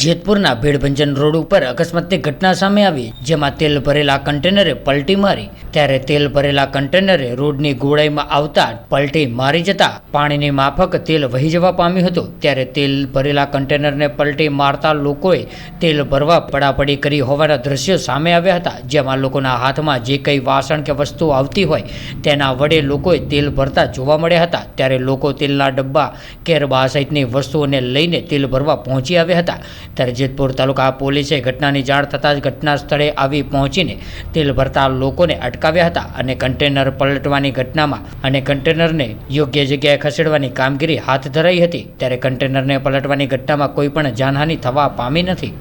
જેતપુરના Bhidbhanjan road ઉપર અકસ્માતની ઘટના સામે આવી, જેમાં તેલ ભરેલા કન્ટેનરે પલટી મારી. ત્યારે તેલ ભરેલા કન્ટેનરે રોડની ગોળાઈમાં આવતા પલટી મારી જતા પાણીની માફક તેલ વહી જવા પામ્યું હતું. ત્યારે તેલ ભરેલા કન્ટેનરને પલટી મારતા લોકોએ તેલ ભરવા પડાપડી કરી હોવાના દ્રશ્યો સામે આવ્યા હતા. જેમાં લોકોના હાથમાં જે કંઈ વાસણ કે વસ્તુ આવતી હોય, તેના વડે લોકોએ તેલ ભરતા જોવા મળ્યા હતા. ત્યારે લોકો તેલના ડબ્બા, કેરબા સહિતની વસ્તુઓને લઈને તેલ ભરવા પહોંચી આવ્યા હતા. ત્યારે જેતપુર તાલુકા પોલીસે ઘટનાની જાણ થતાં જ ઘટના સ્થળે આવી પહોંચીને તેલ ભરતા લોકોને અટકાવ્યા હતા અને કન્ટેનર પલટવાની ઘટનામાં અને કન્ટેનરને યોગ્ય જગ્યાએ ખસેડવાની કામગીરી હાથ ધરાઈ હતી. ત્યારે કન્ટેનરને પલટવાની ઘટનામાં કોઈ પણ જાનહાનિ થવા પામી નથી.